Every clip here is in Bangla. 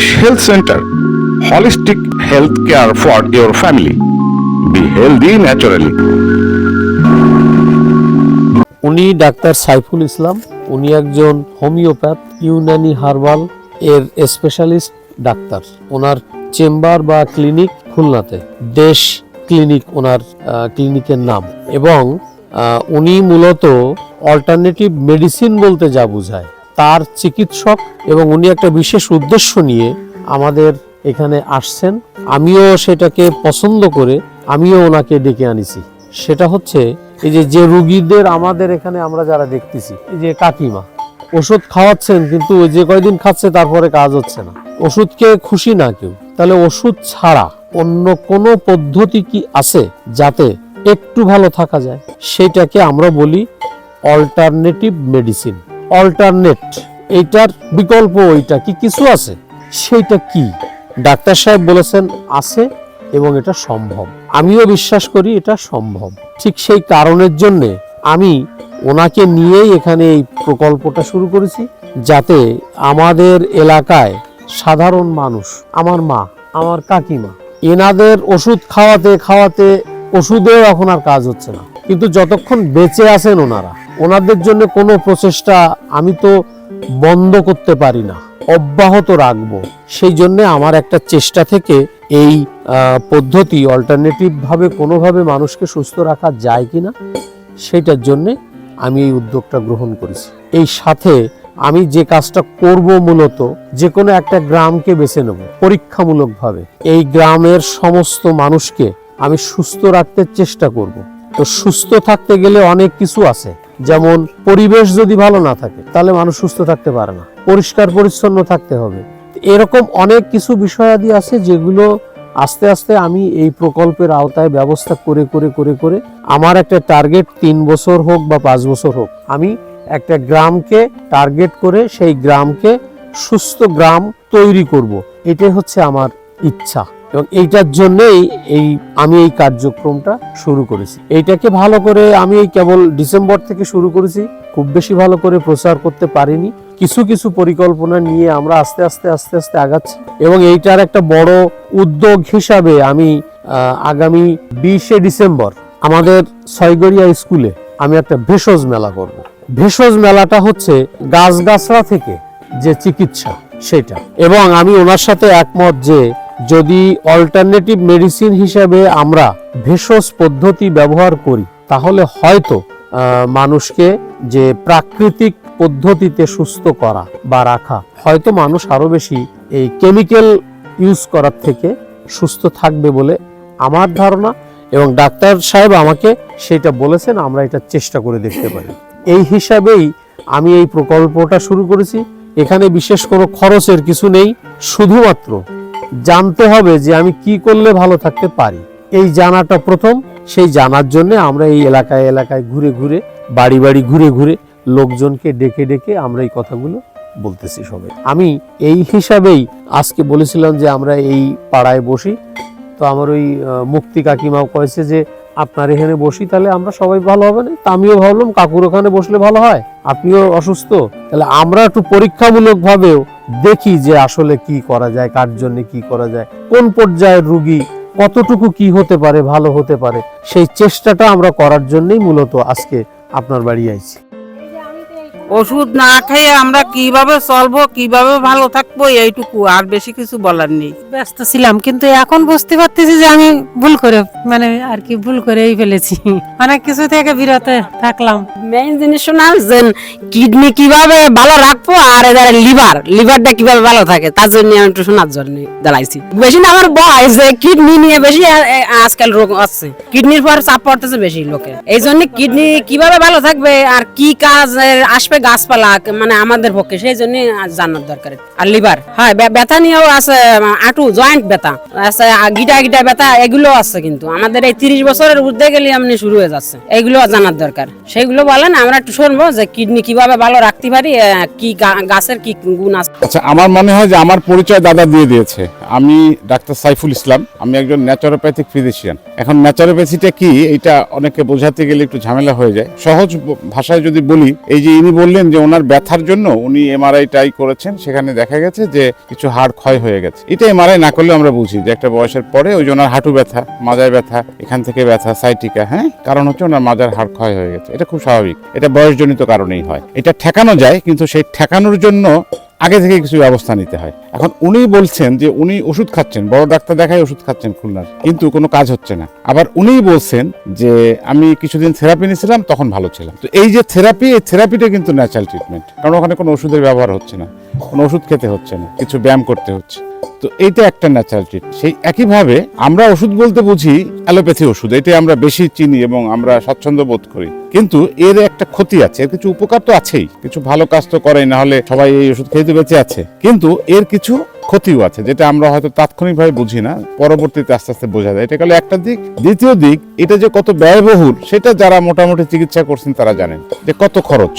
Harish Health Center. Holistic health care for your family. Be healthy naturally. উনি ডাক্তার সাইফুল ইসলাম, উনি একজন হোমিওপ্যাথ, ইউনানি হার্বাল এর স্পেশালিস্ট ডাক্তার ওনার চেম্বার বা ক্লিনিক খুলনাতে, দেশ ক্লিনিক ওনার ক্লিনিকের নাম এবং উনি মূলত অল্টারনেটিভ মেডিসিন বলতে যা বোঝায় তার চিকিৎসক এবং উনি একটা বিশেষ উদ্দেশ্য নিয়ে আমাদের এখানে আসছেন। আমিও সেটাকে পছন্দ করে আমিও ওনাকে ডেকে আনিছি। সেটা হচ্ছে এই যে যে রুগীদের আমাদের এখানে আমরা যারা দেখতেছি, এই যে কাকিমা, ওষুধ খাওয়াচ্ছেন কিন্তু ওই যে কয়দিন খাচ্ছে তারপরে কাজ হচ্ছে না। ওষুধকে খুশি না কেউ। তাহলে ওষুধ ছাড়া অন্য কোনো পদ্ধতি কি আছে যাতে একটু ভালো থাকা যায়? সেটাকে আমরা বলি অল্টারনেটিভ মেডিসিন অল্টারনেট এইটার বিকল্প ওইটা, কি কিছু আছে? সেইটা কি? ডাক্তার সাহেব বলেছেন, আছে এবং এটা সম্ভব। আমিও বিশ্বাস করি এটা সম্ভব। ঠিক সেই কারণের জন্য আমি ওনাকে নিয়েই এখানে এই প্রকল্পটা শুরু করেছি, যাতে আমাদের এলাকায় সাধারণ মানুষ, আমার মা, আমার কাকিমা, এনাদের ওষুধ খাওয়াতে খাওয়াতে ওষুধেও এখন আর কাজ হচ্ছে না। কিন্তু যতক্ষণ বেঁচে আছেন ওনারা, ওনাদের জন্য কোনো প্রচেষ্টা আমি তো বন্ধ করতে পারি না, অব্যাহত রাখব। সেই জন্য আমার একটা চেষ্টা থেকে এই পদ্ধতি অল্টারনেটিভভাবে কোনোভাবে মানুষকে সুস্থ রাখা যায় কি না, সেটার জন্যে আমি এই উদ্যোগটা গ্রহণ করেছি। এই সাথে আমি যে কাজটা করব মূলত, যে কোনো একটা গ্রামকে বেছে নেব পরীক্ষামূলকভাবে। এই গ্রামের সমস্ত মানুষকে আমি সুস্থ রাখতে চেষ্টা করব। তো সুস্থ থাকতে গেলে অনেক কিছু আছে। যেমন পরিবেশ যদি ভালো না থাকে, তাহলে মানুষ সুস্থ থাকতে পারে না। পরিষ্কার, পরিচ্ছন্ন থাকতে হবে। এরকম অনেক কিছু বিষয়াদি আছে যেগুলো আস্তে আস্তে আমি এই প্রকল্পের আওতায় ব্যবস্থা করে করে করে করে আমার একটা টার্গেট তিন বছর হোক বা পাঁচ বছর হোক, আমি একটা গ্রামকে টার্গেট করে সেই গ্রামকে সুস্থ গ্রাম তৈরি করব। এটাই হচ্ছে আমার ইচ্ছা। এবং এইটার জন্যেই এই, আমি এই কার্যক্রমটা শুরু করেছি। এইটাকে ভালো করে আমি এই কেবল ডিসেম্বর থেকে শুরু করেছি, খুব বেশি ভালো করে প্রচার করতে পারিনি। কিছু কিছু পরিকল্পনা নিয়ে আমরা আস্তে আস্তে আস্তে আস্তে আগাচ্ছি এবং এইটার একটা বড় উদ্যোগ হিসাবে আমি আগামী বিশে ডিসেম্বর আমাদের ছয়গড়িয়া স্কুলে আমি একটা ভেষজ মেলা করব। ভেষজ মেলাটা হচ্ছে গাছগাছরা থেকে যে চিকিৎসা সেটা। এবং আমি ওনার সাথে একমত যে যদি অল্টারনেটিভ মেডিসিন হিসাবে আমরা ভেষজ পদ্ধতি ব্যবহার করি, তাহলে হয়তো মানুষকে যে প্রাকৃতিক পদ্ধতিতে সুস্থ করা বা রাখা, হয়তো মানুষ আরও বেশি এই কেমিক্যাল ইউজ করার থেকে সুস্থ থাকবে বলে আমার ধারণা এবং ডাক্তার সাহেব আমাকে সেটা বলেছেন, আমরা এটা চেষ্টা করে দেখতে পারি। এই হিসাবেই আমি এই প্রকল্পটা শুরু করেছি। এখানে বিশেষ কোনো খরচের কিছু নেই, শুধুমাত্র জানতে হবে যে আমি কি করলে ভালো থাকতে পারি। এই জানাটা প্রথম। সেই জানার জন্য আমরা এই এলাকায় এলাকায় ঘুরে ঘুরে, বাড়ি বাড়ি ঘুরে ঘুরে লোকজনকে ডেকে ডেকে আমরা এই কথাগুলো বলতেছি সবে আমি এই হিসাবেই আজকে বলেছিলাম যে আমরা এই পাড়ায় বসি। তো আমার ওই মুক্তি কাকিমাও কয়েছে যে আপনার এখানে বসি, তাহলে আমরা সবাই ভালো হবে না? আমিও ভাবলাম, কাকুর ওখানে বসলে ভালো হয়? আপনিও অসুস্থ? তাহলে আমরা একটু পরীক্ষামূলক ভাবেও দেখি যে আসলে কি করা যায়, কার জন্য কি করা যায়, কোন পর্যায়ের রুগী, কতটুকু কি হতে পারে, ভালো হতে পারে, সেই চেষ্টাটা আমরা করার জন্যই মূলত আজকে আপনার বাড়ি আইছি। ওষুধ না খেয়ে আমরা কীভাবে চলবো কীভাবে ভালো থাকব এইটুকু আর বেশি কিছু বলার নেই। ব্যস্ত ছিলাম কিন্তু এখন বুঝতে পারতেছি যে আমি ভুল করে মানে আর কি ভুল করেই ফেলেছি। অনেক কিছু থেকে বিরত থাকলাম। মেইন জিনিস শোনা যে কিডনি কীভাবে ভালো রাখব আর এদের লিভার লিভারটা কীভাবে ভালো থাকে তার জন্য আমি একটু শোনার জন্য দাঁড়াইছি। বেশি না আমার বয়স যে কিডনি নিয়ে বেশি আজকাল রোগ আছে। কিডনির পর চাপ পড়তেছে বেশি লোকে এই জন্য কিডনি কীভাবে ভালো থাকবে আর কি কাজ আসবে গাছপালা মানে আমাদের পক্ষে, সেই জন্য জানার দরকার। আর লিভার হ্যাঁ ব্যথা নিয়েও আছে আটু জয়েন্ট ব্যথা। আছে গিটা গিটা ব্যথা এগুলো আছে কিন্তু। আমাদের এই তিরিশ বছরের ঊর্ধ্বে গেলে এমনি শুরু হয়ে যাচ্ছে। এইগুলো জানার দরকার। সেগুলো বলেন, আমরা একটু শুনব যে কিডনি কীভাবে ভালো রাখতে পারি কি গাছের কি গুণ আছে। আচ্ছা আমার মনে হয় যে আমার পরিচয় দাদা দিয়ে দিয়েছে। আমি ডাক্তার সাইফুল ইসলাম, আমি একজন ন্যাচারোপ্যাথিক ফিজিশিয়ান এখন ন্যাচারোপ্যাথিটা কি এটা অনেকে বোঝাতে গেলে একটু ঝামেলা হয়ে যায়। সহজ ভাষায় যদি বলি, এই যে ইনি বললেন যে ওনার ব্যথার জন্য উনি এমআরআই টাই করেছেন। সেখানে দেখা গেছে যে কিছু হাড় ক্ষয় হয়ে গেছে। এটা এমআরআই না করলে আমরা বুঝি যে একটা বয়সের পরে ওই ওনার হাঁটু ব্যথা মাজায় ব্যথা, এখান থেকে ব্যথা সাইটিকা হ্যাঁ? কারণ হচ্ছে ওনার মাজার হাড় ক্ষয় হয়ে গেছে। এটা খুব স্বাভাবিক। এটা বয়সজনিত কারণেই হয়। এটা ঠেকানো যায়, কিন্তু সেই ঠেকানোর জন্য আগে থেকে কিছু ব্যবস্থা নিতে হয়। এখন উনি বলছেন যে উনি ওষুধ খাচ্ছেন, বড় ডাক্তার দেখায় ওষুধ খাচ্ছেন খুলনার, কিন্তু কোনো কাজ হচ্ছে না। আবার উনিই বলছেন যে আমি কিছুদিন থেরাপি নিয়েছিলাম, তখন ভালো ছিলাম। তো এই যে থেরাপি এই থেরাপিটা কিন্তু ন্যাচারাল ট্রিটমেন্ট কারণ ওখানে কোনো ওষুধের ব্যবহার হচ্ছে না। কোনো ওষুধ খেতে হচ্ছে না, কিছু ব্যায়াম করতে হচ্ছে। তো এইটা একটা ন্যাচারাল ট্রিটমেন্ট সেই একইভাবে আমরা ওষুধ বলতে বুঝি অ্যালোপ্যাথি ওষুধ এটা আমরা বেশি চিনি এবং আমরা স্বাচ্ছন্দ্য বোধ করি। কিন্তু এর একটা ক্ষতি আছে, এর কিছু উপকার তো আছেই, কিছু ভালো কাজ তো করে না হলে সবাই এই ওষুধ খেয়ে বেঁচে আছে। কিন্তু এর কিছু ক্ষতিও আছে, যেটা আমরা হয়তো তাৎক্ষণিকভাবে বুঝি না, পরবর্তীতে আস্তে আস্তে বোঝা যায়। এটা গেল একটা দিক। দ্বিতীয় দিক, এটা যে কত ব্যয়বহুল, সেটা যারা মোটামুটি চিকিৎসা করছেন তারা জানেন যে কত খরচ।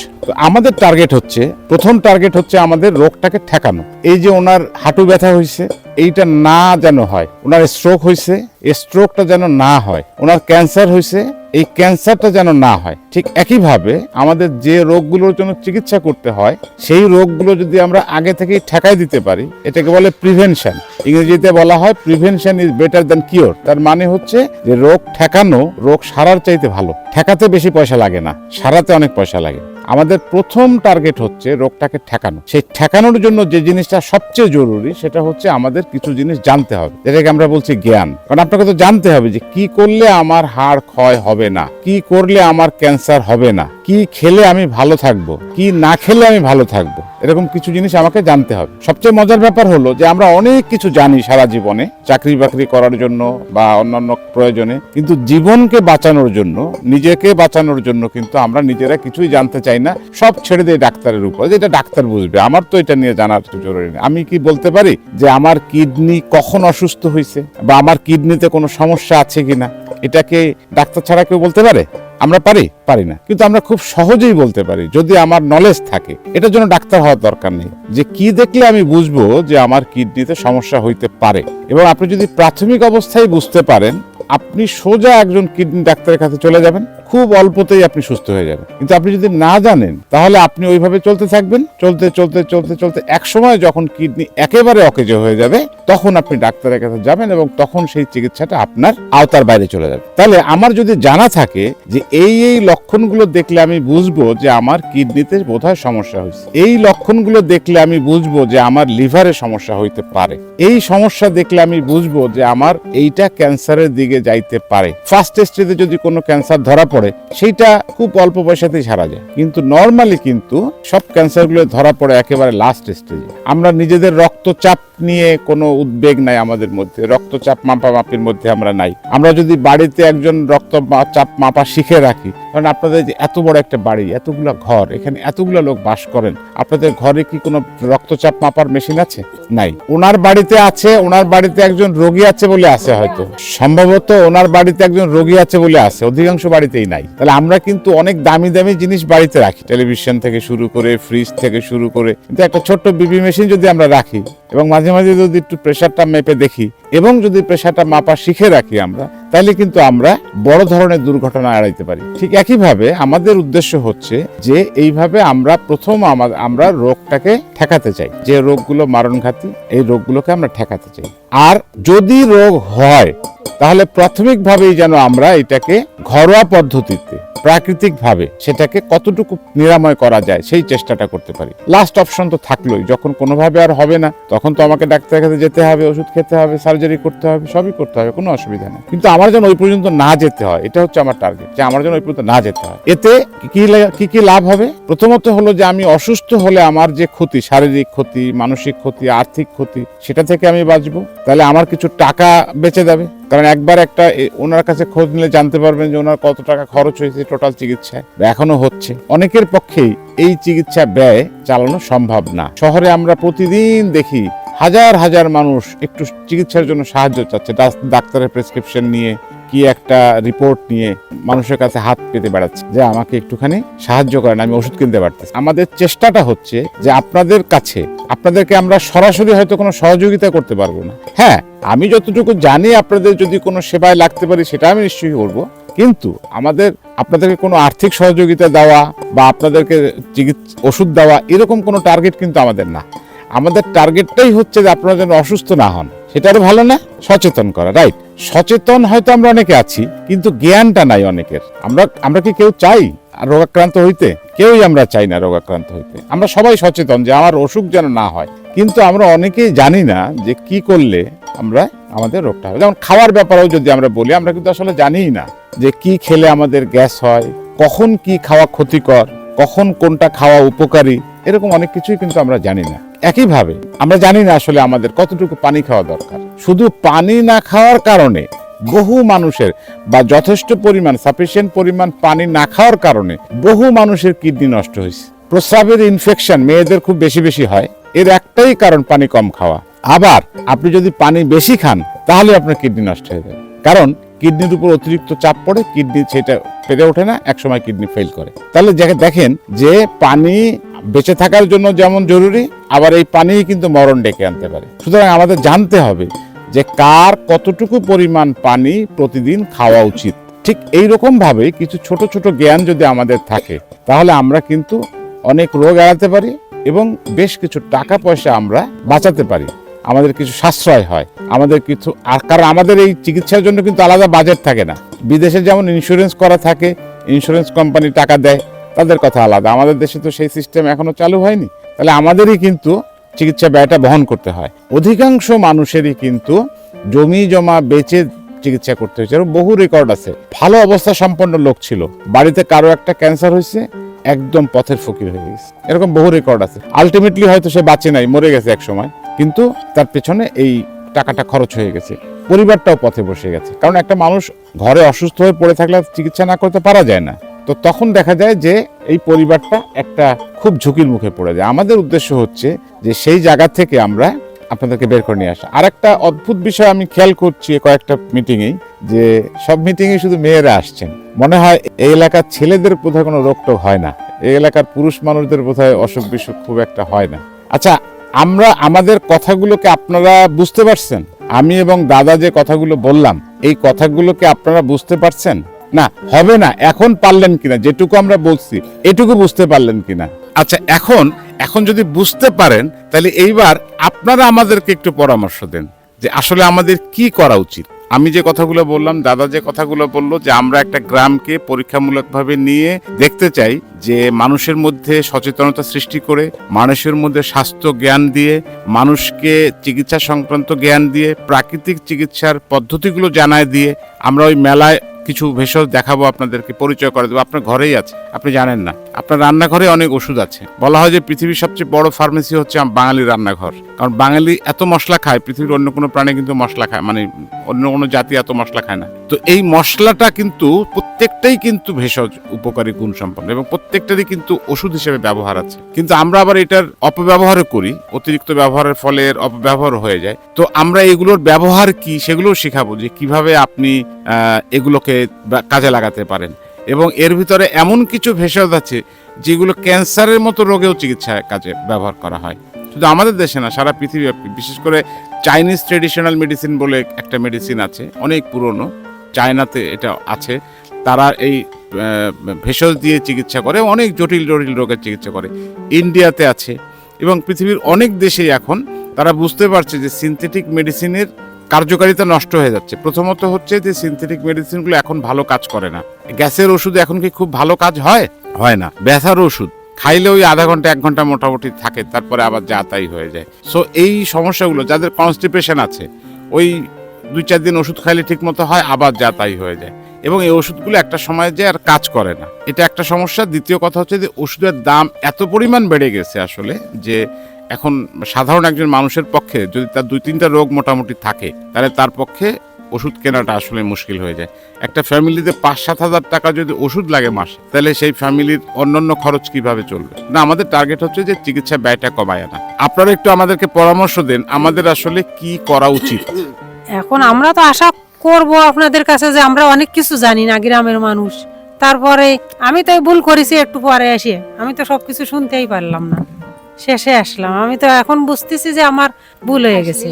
আমাদের টার্গেট হচ্ছে, প্রথম টার্গেট হচ্ছে আমাদের রোগটাকে ঠেকানো। এই যে ওনার হাঁটু ব্যথা হয়েছে এইটা না যেন হয়, ওনার স্ট্রোক হয়েছে স্ট্রোকটা যেন না হয়, ওনার ক্যান্সার হয়েছে এই ক্যান্সারটা যেন না হয়। ঠিক একইভাবে আমাদের যে রোগগুলোর জন্য চিকিৎসা করতে হয়, সেই রোগগুলো যদি আমরা আগে থেকেই ঠেকাই দিতে পারি, এটাকে বলে প্রিভেনশন ইংরেজিতে বলা হয় prevention is better than cure তার মানে হচ্ছে যে রোগ ঠেকানো, রোগ সারার চাইতে ভালো। ঠেকাতে বেশি পয়সা লাগে না, সারাতে অনেক পয়সা লাগে। আমাদের প্রথম টার্গেট হচ্ছে রোগটাকে ঠেকানো। সেই ঠেকানোর জন্য যে জিনিসটা সবচেয়ে জরুরি সেটা হচ্ছে আমাদের কিছু জিনিস জানতে হবে। যেটাকে আমরা বলছি জ্ঞান। কারণ আপনাকে তো জানতে হবে যে কি করলে আমার হাড় ক্ষয় হবে না, কি করলে আমার ক্যান্সার হবে না। কি খেলে আমি ভালো থাকব? কি না খেলে আমি ভালো থাকব? এরকম কিছু জিনিস আমাকে জানতে হবে। সবচেয়ে মজার ব্যাপার হলো যে আমরা অনেক কিছু জানি সারা জীবনে, চাকরি বাকরি করার জন্য বা অন্যান্য প্রয়োজনে। কিন্তু জীবনকে বাঁচানোর জন্য, নিজেকে বাঁচানোর জন্য কিন্তু আমরা নিজেরা কিছুই জানতে চাই না। সব ছেড়ে দেয় ডাক্তারের উপর, যে এটা ডাক্তার বুঝবে। আমার তো এটা নিয়ে জানার জরুরি নেই। আমি কি বলতে পারি যে আমার কিডনি কখন অসুস্থ হয়েছে বা আমার কিডনিতে কোনো সমস্যা আছে কিনা? এটাকে ডাক্তার ছাড়া কেউ বলতে পারে? আমরা পারি? পারি না। কিন্তু আমরা খুব সহজেই বলতে পারি, যদি আমার নলেজ থাকে। এটার জন্য ডাক্তার হওয়ার দরকার নেই। যে কি দেখলে আমি বুঝব যে আমার কিডনিতে সমস্যা হইতে পারে। এবং আপনি যদি প্রাথমিক অবস্থায় বুঝতে পারেন আপনি সোজা একজন কিডনি ডাক্তারের কাছে চলে যাবেন, খুব অল্পতেই আপনি সুস্থ হয়ে যাবেন। কিন্তু আপনি যদি না জানেন, তাহলে আপনি ওইভাবে চলতে থাকবেন, চলতে চলতে চলতে চলতে এক সময় যখন কিডনি একেবারে অকেজো হয়ে যাবে, তখন আপনি ডাক্তারের কাছে যাবেন এবং তখন সেই চিকিৎসাটা আপনার আওতার বাইরে চলে যাবে। তাহলে আমার যদি জানা থাকে যে এই এই লক্ষণগুলো দেখলে আমি বুঝব যে আমার কিডনিতে বোধহয় সমস্যা হয়েছে। এই লক্ষণগুলো দেখলে আমি বুঝব যে আমার লিভারে সমস্যা হইতে পারে। এই সমস্যা দেখলে আমি বুঝব যে আমার এইটা ক্যান্সারের দিকে যাইতে পারে। ফার্স্ট স্টেজে যদি কোনো ক্যান্সার ধরা পড়ে, সেইটা খুব অল্প পয়সাতেই সারা যায়। কিন্তু নর্মালি কিন্তু সব ক্যান্সারগুলো ধরা পড়ে একেবারে লাস্ট স্টেজে আমরা নিজেদের রক্তচাপ নিয়ে কোনো উদ্বেগ নাই আমাদের মধ্যে, রক্তচাপ মাপামাপির মধ্যে আমরা নাই। আমরা যদি বাড়িতে একজন রক্ত চাপ মাপা শিখে রাখি, কারণ আপনাদের যে এত বড় একটা বাড়ি, এতগুলো ঘর, এখানে এতগুলো লোক বাস করেন, আপনাদের ঘরে কি কোনো রক্তচাপ মাপার মেশিন আছে? নাই। ওনার বাড়িতে আছে, ওনার বাড়িতে একজন রোগী আছে বলে আছে হয়তো। সম্ভবত ওনার বাড়িতে একজন রোগী আছে বলে আছে, অধিকাংশ বাড়িতেই নাই। তাহলে আমরা কিন্তু অনেক দামি দামি জিনিস বাড়িতে রাখি। টেলিভিশন থেকে শুরু করে ফ্রিজ থেকে শুরু করে, কিন্তু একটা ছোট্ট বিবি মেশিন যদি আমরা রাখি এবং মাঝে মাঝে যদি একটু প্রেশারটা মেপে দেখি, এবং যদি প্রেশারটা মাপা শিখে রাখি আমরা, তাহলে কিন্তু আমরা বড় ধরনের দুর্ঘটনা এড়াইতে পারি। ঠিক একইভাবে আমাদের উদ্দেশ্য হচ্ছে যে এইভাবে আমরা প্রথম আমা- আমরা রোগটাকে ঠেকাতে চাই। যে রোগগুলো মারণঘাতী, এই রোগগুলোকে আমরা ঠেকাতে চাই। আর যদি রোগ হয়, তাহলে প্রাথমিকভাবেই যেন আমরা এটাকে ঘরোয়া পদ্ধতিতে প্রাকৃতিকভাবে সেটাকে কতটুকু নিরাময় করা যায় সেই চেষ্টাটা করতে পারি। লাস্ট অপশন তো থাকলোই, যখন কোনোভাবে আর হবে না, তখন তো আমাকে ডাক্তারের কাছে যেতে হবে, ওষুধ খেতে হবে সার্জারি করতে হবে, সবই করতে হবে, কোনো অসুবিধা নেই। কিন্তু আমার যেন ওই পর্যন্ত না যেতে হয়, এটা হচ্ছে আমার টার্গেট যে আমার যেন ওই পর্যন্ত না যেতে হয়। এতে কি কি কি লাভ হবে? প্রথমত হলো যে আমি অসুস্থ হলে আমার যে ক্ষতি, শারীরিক ক্ষতি, মানসিক ক্ষতি, আর্থিক ক্ষতি, সেটা থেকে আমি বাঁচবো। তাহলে আমার কিছু টাকা বেঁচে যাবে। কারণ একবার একটা ওনার কাছে খোঁজ নিলে জানতে পারবেন যে ওনার কত টাকা খরচ হয়েছে টোটাল চিকিৎসায় এখনও হচ্ছে। অনেকের পক্ষেই এই চিকিৎসা ব্যয় চালানো সম্ভব না। শহরে আমরা প্রতিদিন দেখি হাজার হাজার মানুষ একটু চিকিৎসার জন্য সাহায্য চাচ্ছে ডাক- ডাক্তারের প্রেসক্রিপশন নিয়ে। কি একটা রিপোর্ট নিয়ে মানুষের কাছে হাত পেতে বেড়াচ্ছে? যে আমাকে একটুখানি সাহায্য করেন, আমি ওষুধ কিনতে পারতেছি। আমাদের চেষ্টাটা হচ্ছে যে আপনাদের কাছে, আপনাদেরকে আমরা সরাসরি হয়তো কোনো সহযোগিতা করতে পারব না। হ্যাঁ আমি যতটুকু জানি আপনাদের যদি কোনো সেবায় লাগতে পারি, সেটা আমি নিশ্চয়ই করব। কিন্তু আমাদের, আপনাদেরকে কোনো আর্থিক সহযোগিতা দেওয়া বা আপনাদেরকে চিকিৎসা ওষুধ দেওয়া, এরকম কোনো টার্গেট কিন্তু আমাদের না। আমাদের টার্গেটটাই হচ্ছে যে আপনারা যেন অসুস্থ না হন। সেটা আরও ভালো না? সচেতন করা রাইট সচেতন হয়তো আমরা অনেকে আছি, কিন্তু জ্ঞানটা নাই অনেকের। আমরা আমরা কি কেউ চাই রোগাক্রান্ত হইতে? কেউই আমরা চাই না রোগাক্রান্ত হইতে। আমরা সবাই সচেতন যে আমার অসুখ যেন না হয়। কিন্তু আমরা অনেকেই জানি না যে কি করলে আমরা আমাদের রোগটা হবে। যেমন খাওয়ার ব্যাপারেও যদি আমরা বলি, আমরা কিন্তু আসলে জানিই না যে কি খেলে আমাদের গ্যাস হয়, কখন কি খাওয়া ক্ষতিকর, কখন কোনটা খাওয়া উপকারী, এরকম অনেক কিছুই কিন্তু আমরা জানি না। একইভাবে, আমরা জানি না আসলে আমাদের কতটুকু পানি খাওয়া দরকার। শুধু পানি না খাওয়ার কারণে, বহু মানুষের বা যথেষ্ট পরিমাণ সাফিসিয়েন্ট পরিমাণ পানি না খাওয়ার কারণে, বহু মানুষের কিডনি নষ্ট হয়েছে। প্রস্রাবের ইনফেকশন মেয়েদের খুব বেশি বেশি হয়। এর একটাই কারণ পানি কম খাওয়া। আবার, আপনি যদি পানি বেশি খান, তাহলে আপনার কিডনি নষ্ট হয়ে যাবে। কারণ, কিডনির উপর অতিরিক্ত চাপ পড়ে, কিডনি সেটা পেরে ওঠে না, একসময় কিডনি ফেল করে। তাহলে দেখেন যে পানি বেঁচে থাকার জন্য যেমন জরুরি, আবার এই পানি কিন্তু মরণ ডেকে আনতে পারে। সুতরাং আমাদের জানতে হবে যে কার কতটুকু পরিমাণ পানি প্রতিদিন খাওয়া উচিত। ঠিক এই ভাবে কিছু ছোট ছোট জ্ঞান যদি আমাদের থাকে, তাহলে আমরা কিন্তু অনেক রোগ এড়াতে পারি এবং বেশ কিছু টাকা পয়সা আমরা বাঁচাতে পারি। আমাদের কিছু সাশ্রয় হয়। আমাদের কিছু আর কারণ আমাদের এই চিকিৎসার জন্য কিন্তু আলাদা বাজেট থাকে না। বিদেশে যেমন ইন্স্যুরেন্স করা থাকে ইন্স্যুরেন্স কোম্পানি টাকা দেয় তাদের কথা আলাদা। আমাদের দেশে তো সেই সিস্টেম এখনও চালু হয়নি। তাহলে আমাদেরই কিন্তু চিকিৎসা ব্যয়টা বহন করতে হয়। অধিকাংশ মানুষেরই কিন্তু জমি জমা বেচে চিকিৎসা করতে হয়েছে। এরকম বহু রেকর্ড আছে। ভালো অবস্থা সম্পন্ন লোক ছিল। বাড়িতে কারও একটা ক্যান্সার হয়েছে, একদম পথের ফকির হয়ে গেছে। এরকম বহু রেকর্ড আছে। আলটিমেটলি হয়তো সে বাঁচে নাই, মরে গেছে এক সময় কিন্তু তার পেছনে এই টাকাটা খরচ হয়ে গেছে। পরিবারটাও পথে বসে গেছে। কারণ একটা মানুষ ঘরে অসুস্থ হয়ে পড়ে থাকলে চিকিৎসা না করতে পারা যায় না। তো তখন দেখা যায় যে এই পরিবারটা একটা খুব ঝুঁকির মুখে পড়ে যায়। আমাদের উদ্দেশ্য হচ্ছে যে সেই জায়গা থেকে আমরা আপনাদেরকে বের করে নিয়ে আসা। আর একটা অদ্ভুত বিষয় আমি খেয়াল করছি কয়েকটা মিটিংয়েই যে সব মিটিংয়ে শুধু মেয়েরা আসছেন। মনে হয় এই এলাকার ছেলেদের বোধহয় কোনো রোগ রোগটোগ হয় না। এই এলাকার পুরুষ মানুষদের বোধহয় অসুখ বিসুখ খুব একটা হয় না। আচ্ছা আমরা আমাদের কথাগুলোকে আপনারা বুঝতে পারছেন? আমি এবং দাদা যে কথাগুলো বললাম, এই কথাগুলোকে আপনারা বুঝতে পারছেন? না, হবে না, এখন পারলেন কিনা, যেটুকু আমরা বলছি, এটুকু বুঝতে পারলেন কিনা। আচ্ছা এখন এখন যদি বুঝতে পারেন, তাহলে এইবার আপনারা আমাদেরকে একটু পরামর্শ দেন, যে আসলে আমাদের কি করা উচিত। আমি যে কথাগুলো বললাম, দাদা যে কথাগুলো বলল, যে আমরা একটা গ্রামকে পরীক্ষামূলকভাবে নিয়ে দেখতে চাই, যে মানুষের মধ্যে সচেতনতা সৃষ্টি করে, মানুষের মধ্যে স্বাস্থ্য জ্ঞান দিয়ে, মানুষকে চিকিৎসা সংক্রান্ত জ্ঞান দিয়ে, প্রাকৃতিক চিকিৎসার পদ্ধতিগুলো জানায় দিয়ে, আমরা ওই মেলায় কিছু ভেষজ দেখাবো আপনাদেরকে, পরিচয় করে দেবো। আপনার ঘরেই আছে আপনি জানেন না। আপনার রান্নাঘরে অনেক ওষুধ আছে। বলা হয় যে পৃথিবীর সবচেয়ে বড় ফার্মেসি হচ্ছে বাঙালি রান্নাঘর। কারণ বাঙালি এত মশলা খায়, পৃথিবীর অন্য কোনো প্রাণী কিন্তু মশলা খায় মানে অন্য কোনো জাতি এত মশলা খায় না। তো এই মশলাটা কিন্তু প্রত্যেকটাই কিন্তু ভেষজ উপকারী গুণ সম্পন্ন এবং প্রত্যেকটারই কিন্তু ওষুধ হিসেবে ব্যবহার আছে। কিন্তু আমরা আবার এটার অপব্যবহারও করি, অতিরিক্ত ব্যবহারের ফলে এর অপব্যবহার হয়ে যায়। তো আমরা এগুলোর ব্যবহার কি সেগুলোও শেখাবো যে কীভাবে আপনি এগুলোকে কাজে লাগাতে পারেন। এবং এর ভিতরে এমন কিছু ভেষজ আছে যেগুলো ক্যান্সারের মতো রোগেও চিকিৎসায় কাজে ব্যবহার করা হয়। শুধু আমাদের দেশে না, সারা পৃথিবীব্যাপী বিশেষ করে চাইনিজ ট্রেডিশনাল মেডিসিন বলে একটা মেডিসিন আছে, অনেক পুরনো। চায়নাতে এটা আছে। তারা এই ভেষজ দিয়ে চিকিৎসা করে, অনেক জটিল জটিল রোগের চিকিৎসা করে। ইন্ডিয়াতে আছে এবং পৃথিবীর অনেক দেশেই এখন তারা বুঝতে পারছে যে সিনথেটিক মেডিসিনের কার্যকারিতা নষ্ট হয়ে যাচ্ছে। প্রথমত হচ্ছে যে সিনথেটিক মেডিসিনগুলো এখন ভালো কাজ করে না। গ্যাসের ওষুধ এখন কি খুব ভালো কাজ হয়? হয় না। ব্যথার ওষুধ। খাইলে ওই আধা ঘণ্টা, এক ঘণ্টা মোটামুটি থাকে, তারপরে আবার যা তাই হয়ে যায়। সো এই সমস্যাগুলো, যাদের কনস্টিপেশন আছে, ওই দুই চার দিন ওষুধ খাইলে ঠিক মতো হয়, আবার যা তাই হয়ে যায়। এবং এই ওষুধগুলো একটা সময় যে আর কাজ করে না। এটা একটা সমস্যা। দ্বিতীয় কথা হচ্ছে যে ওষুধের দাম এত পরিমাণ বেড়ে গেছে আসলে যে এখন সাধারণ একজন মানুষের পক্ষে যদি তার দুই তিনটা রোগ মোটামুটি থাকে, তাহলে তার পক্ষে ওষুধ কেনাটা আসলে মুশকিল হয়ে যায়। একটা ফ্যামিলিতে পাঁচ সাত হাজার টাকা যদি ওষুধ লাগে মাসে, তাহলে সেই ফ্যামিলির অন্যান্য খরচ কীভাবে চলবে? না, আমাদের টার্গেট হচ্ছে যে চিকিৎসা ব্যয়টা কমায় না আপনারা একটু আমাদেরকে পরামর্শ দেন, আমাদের আসলে কি করা উচিত? এখন আমরা তো আশা করব আপনাদের কাছে যে আমরা অনেক কিছু জানি না গ্রামের মানুষ। তারপরে আমি তাই ভুল করেছি একটু পরে এসে। আমি তো সবকিছু শুনতেই পারলাম না। শেষে আসলাম। আমি তো এখন বুঝতেছি যে আমার ভুল হয়ে গেছে।